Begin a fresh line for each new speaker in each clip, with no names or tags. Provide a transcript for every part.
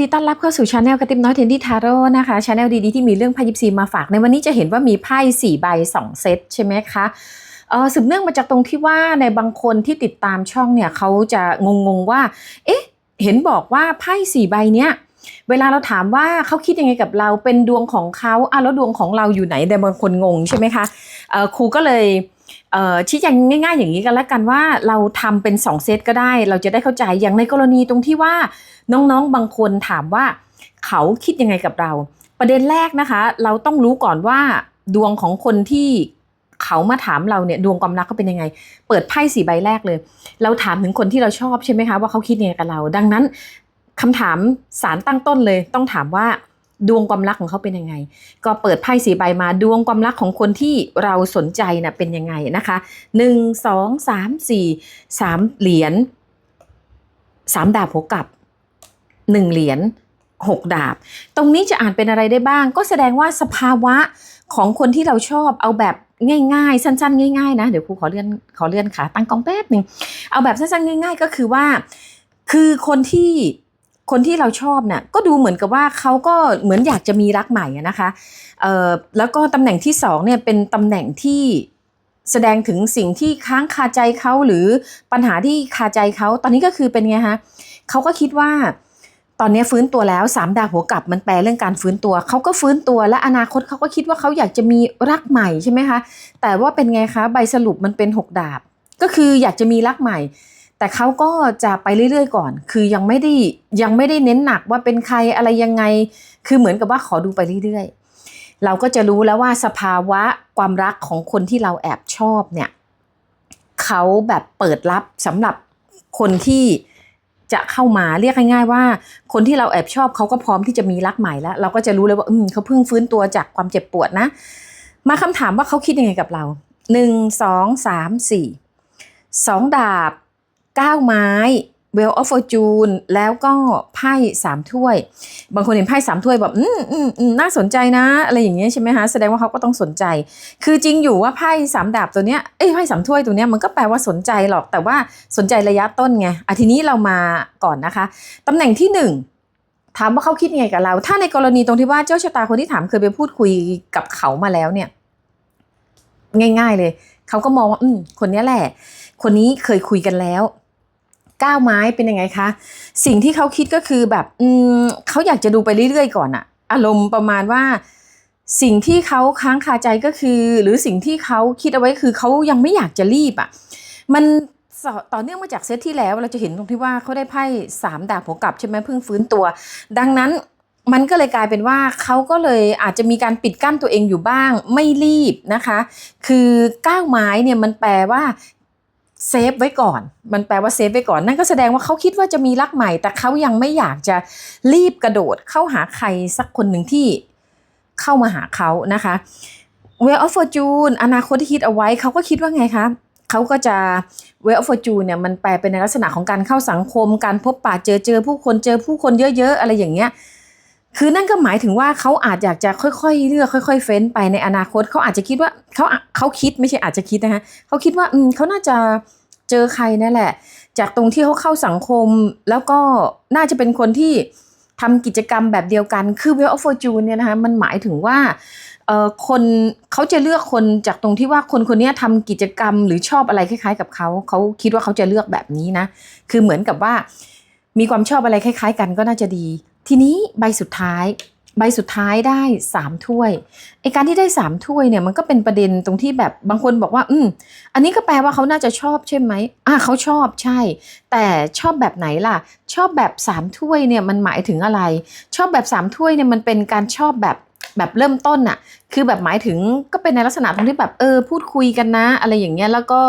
ดีต้อนรับเข้าสู่ชาแนลกระติบน้อยเทนดี้ทาโร่นะคะชาแนลดีๆ ที่มีเรื่องไพ่ยิปซีมาฝากในวันนี้จะเห็นว่ามีไพ่สี่ใบสองเซตใช่ไหมคะเออสืบเนื่องมาจากตรงที่ว่าในบางคนที่ติดตามช่องเนี่ยเขาจะงงๆว่า เอ๊ะ เห็นบอกว่าไพ่สี่ใบเนี้ยเวลาเราถามว่าเขาคิดยังไงกับเราเป็นดวงของเขาอะแล้วดวงของเราอยู่ไหนแต่บางคนงงใช่ไหมคะเออครูก็เลย ชี้แจงง่ายๆ อย่างนี้กันแล้วกันว่าเราทำเป็นสองเซตก็ได้ เราจะได้เข้าใจอย่างในกรณีตรงที่ว่าน้องๆบางคนถามว่าเขาคิดยังไงกับเรา ประเด็นแรกนะคะ เราต้องรู้ก่อนว่าดวงของคนที่เขามาถามเราเนี่ยดวงความรักเขาเป็นยังไง เปิดไพ่สี่ใบแรกเลย เราถามถึงคนที่เราชอบใช่ไหมคะว่าเขาคิดยังไงกับเรา ดังนั้นคำถามสารตั้งต้นเลย ต้องถามว่า ดวงความรักของเขาเป็นยังไง ก็เปิดไพ่สีใบมาดวงความรักของคนที่เราสนใจน่ะเป็นยังไงนะคะหนึ่งสองสามสี่สามเหรียญสามดาบหัวกับหนึ่งเหรียญหกดาบ ตรงนี้จะอ่านเป็นอะไรได้บ้าง ก็แสดงว่าสภาวะของคนที่เราชอบเอาแบบง่ายๆ สั้นๆ ง่ายๆนะ เดี๋ยวครูขอเลื่อนขอเลื่อนขาตั้งกองแป๊บหนึ่งเอาแบบสั้นๆ ง่าย ๆ ก็คือว่า คือคนที่ คนที่เราชอบเนี่ยก็ดูเหมือนกับว่าเขาก็เหมือนอยากจะมีรักใหม่นะคะเอ่อแล้วก็ตำแหน่งที่สองเนี่ยเป็นตำแหน่งที่แสดงถึงสิ่งที่ค้างคาใจเขาหรือปัญหาที่คาใจเขาตอนนี้ก็คือเป็นไงคะเขาก็คิดว่าตอนนี้ฟื้นตัวแล้วสามดาวหัวกลับมันแปลเรื่องการฟื้นตัวเขาก็ฟื้นตัวและอนาคตเขาก็คิดว่าเขาอยากจะมีรักใหม่ใช่ไหมคะแต่ว่าเป็นไงคะใบสรุปมันเป็นหกดาบ ก็คืออยากจะมีรักใหม่ แต่เขาก็จะไปเรื่อยๆ ก่อน คือยังไม่ได้ยังไม่ได้เน้นหนักว่าเป็นใครอะไรยังไง คือเหมือนกับว่าขอดูไปเรื่อยๆ เราก็จะรู้แล้วว่าสภาวะความรักของคนที่เราแอบชอบเนี่ยเขาแบบเปิดรับสำหรับคนที่จะเข้ามาเรียกง่ายๆว่า คนที่เราแอบชอบเขาก็พร้อมที่จะมีรักใหม่แล้ว เราก็จะรู้เลยว่าอืมเขาเพิ่งฟื้นตัวจากความเจ็บปวดนะ มาคำถามว่าเขาคิดยังไงกับเราหนึ่งสองสามสี่สองดาบ เก้าไม้ Well of Fortune แล้วก็ไพ่สามถ้วย บางคนเห็นไพ่สามถ้วยแบบ อืมอืมอืมน่าสนใจนะ อะไรอย่างเงี้ยใช่ไหมคะแสดงว่าเขาก็ต้องสนใจ คือจริงอยู่ว่าไพ่สามดาบตัวเนี้ยเอ้ยไพ่สามถ้วยตัวเนี้ยมันก็แปลว่าสนใจหรอกแต่ว่าสนใจระยะต้นไงอะทีนี้เรามาก่อนนะคะตำแหน่งที่หนึ่งถามว่าเขาคิดยังไงกับเรา ถ้าในกรณีตรงที่ว่าเจ้าชะตาคนที่ถามเคยไปพูดคุยกับเขามาแล้วเนี่ย ง่าย ๆเลย เขาก็มองว่า อืมคนนี้แหละ คนนี้เคยคุยกันแล้ว ก้าวไม้เป็นยังไงคะ สิ่งที่เขาคิดก็คือแบบอืมเขาอยากจะดูไปเรื่อยๆ ก่อนอะอารมณ์ประมาณว่า สิ่งที่เขาค้างคาใจก็คือ หรือสิ่งที่เขาคิดเอาไว้คือเขายังไม่อยากจะรีบอะมันต่อเนื่องมาจากเซตที่แล้วเราจะเห็นตรงที่ว่าเขาได้ไพ่สามดาบหัวกลับใช่ไหมเพิ่งฟื้นตัว ดังนั้นมันก็เลยกลายเป็นว่าเขาก็เลยอาจจะมีการปิดกั้นตัวเองอยู่บ้าง ไม่รีบนะคะ คือก้าวไม้เนี่ยมันแปลว่า เซฟไว้ก่อน มันแปลว่าเซฟไว้ก่อน นั่นก็แสดงว่าเขาคิดว่าจะมีรักใหม่ แต่เขายังไม่อยากจะรีบกระโดดเข้าหาใครสักคนหนึ่งที่เข้ามาหาเขานะคะ Well of Fortune อนาคตที่คิดเอาไว้เขาก็คิดว่าไงคะเขาก็จะ Well of Fortune เนี่ยมันแปลเป็นในลักษณะของการเข้าสังคม การพบปะเจอเจอผู้คนเจอผู้คนเยอะๆ อะไรอย่างเงี้ย คือนั่นก็หมายถึงว่าเขาอาจอยากจะค่อยๆเลือกค่อย ๆ เฟ้นไปในอนาคตเขาอาจจะคิดว่าเขาเขาคิดไม่ใช่อาจจะคิดนะคะเขาคิดว่าอืมเขาน่าจะเจอใครนั่นแหละ จากตรงที่เขาเข้าสังคม แล้วก็น่าจะเป็นคนที่ทำกิจกรรมแบบเดียวกันคือ Well of Fortune เนี่ยนะคะมันหมายถึงว่าเออคนเขาจะเลือกคนจากตรงที่ว่าคนคนนี้ทำกิจกรรมหรือชอบอะไรคล้าย ๆ กับเขาเขาคิดว่าเขาจะเลือกแบบนี้นะ คือเหมือนกับว่ามีความชอบอะไรคล้าย ๆ กันก็น่าจะดี ทีนี้ใบสุดท้ายใบสุดท้ายได้สามถ้วยไอการที่ได้สามถ้วยเนี่ยมันก็เป็นประเด็นตรงที่แบบบางคนบอกว่า อืมอันนี้ก็แปลว่าเขาน่าจะชอบใช่ไหมอ่าเขาชอบใช่ แต่ชอบแบบไหนล่ะ ชอบแบบสามถ้วยเนี่ยมันหมายถึงอะไร ชอบแบบสามถ้วยเนี่ยมันเป็นการชอบแบบแบบเริ่มต้นอะคือแบบหมายถึงก็เป็นในลักษณะตรงที่แบบเออพูดคุยกันนะ อะไรอย่างเงี้ยแล้วก็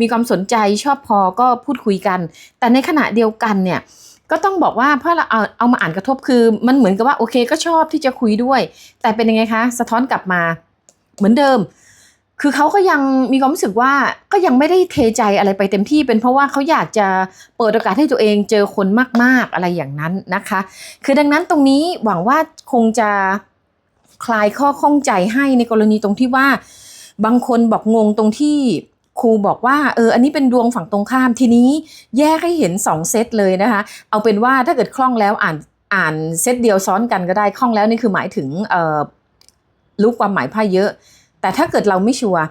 มีความสนใจชอบพอก็พูดคุยกัน แต่ในขณะเดียวกันเนี่ย ก็ต้องบอกว่าเพราะเราเอาเอามาอ่านกระทบคือมันเหมือนกับว่าโอเคก็ชอบที่จะคุยด้วย แต่เป็นยังไงคะสะท้อนกลับมาเหมือนเดิม คือเขาก็ยังมีความรู้สึกว่าก็ยังไม่ได้เทใจอะไรไปเต็มที่ เป็นเพราะว่าเขาอยากจะเปิดโอกาสให้ตัวเองเจอคนมาก ๆอะไรอย่างนั้นนะคะ คือดังนั้นตรงนี้หวังว่าคงจะคลายข้อข้องใจให้ในกรณีตรงที่ว่า บางคนบอกงงตรงที่ ครูบอกว่าเอออันนี้เป็นดวงฝั่งตรงข้ามทีนี้แยกให้เห็นสองเซตเลยนะคะ เอาเป็นว่าถ้าเกิดคล่องแล้วอ่านอ่านเซตเดียวซ้อนกันก็ได้คล่องแล้วนี่คือหมายถึงเออรู้ความหมายไพ่เยอะ แต่ถ้าเกิดเราไม่ชัวร์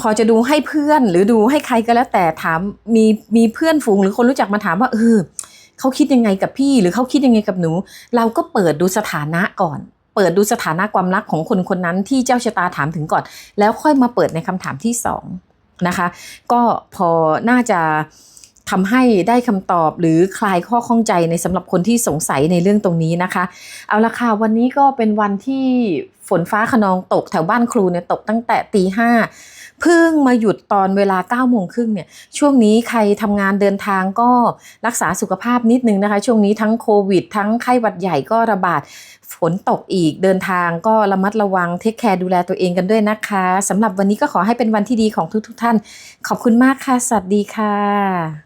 พอจะดูให้เพื่อนหรือดูให้ใครก็แล้วแต่ถามมีมีเพื่อนฝูงหรือคนรู้จักมาถามว่าเออเขาคิดยังไงกับพี่ หรือเขาคิดยังไงกับหนู เราก็เปิดดูสถานะก่อน เปิดดูสถานะความรักของคนคนนั้นที่เจ้าชะตาถามถึงก่อน แล้วค่อยมาเปิดในคำถามที่สอง นะคะ ก็พอน่าจะทำให้ได้คำตอบหรือคลายข้อข้องใจในสำหรับคนที่สงสัยในเรื่องตรงนี้นะคะ เอาละค่ะวันนี้ก็เป็นวันที่ฝนฟ้าขนองตกแถวบ้านครูเนี่ยตกตั้งแต่ตีห้า เพิ่งมาหยุดตอนเวลา9ก้าโมงครึ่งเนี่ยช่วงนี้ใครทำงานเดินทางก็รักษาสุขภาพนิดนึงนะคะ ช่วงนี้ทั้งโควิด ทั้งไข้หวัดใหญ่ก็ระบาดฝนตกอีกเดินทางก็ระมัดระวังเทคแคร์ดูแลตัวเองกันด้วยนะคะสำหรับวันนี้ก็ขอให้เป็นวันที่ดีของทุกๆทท่าน ขอบคุณมากค่ะ สวัสดีค่ะ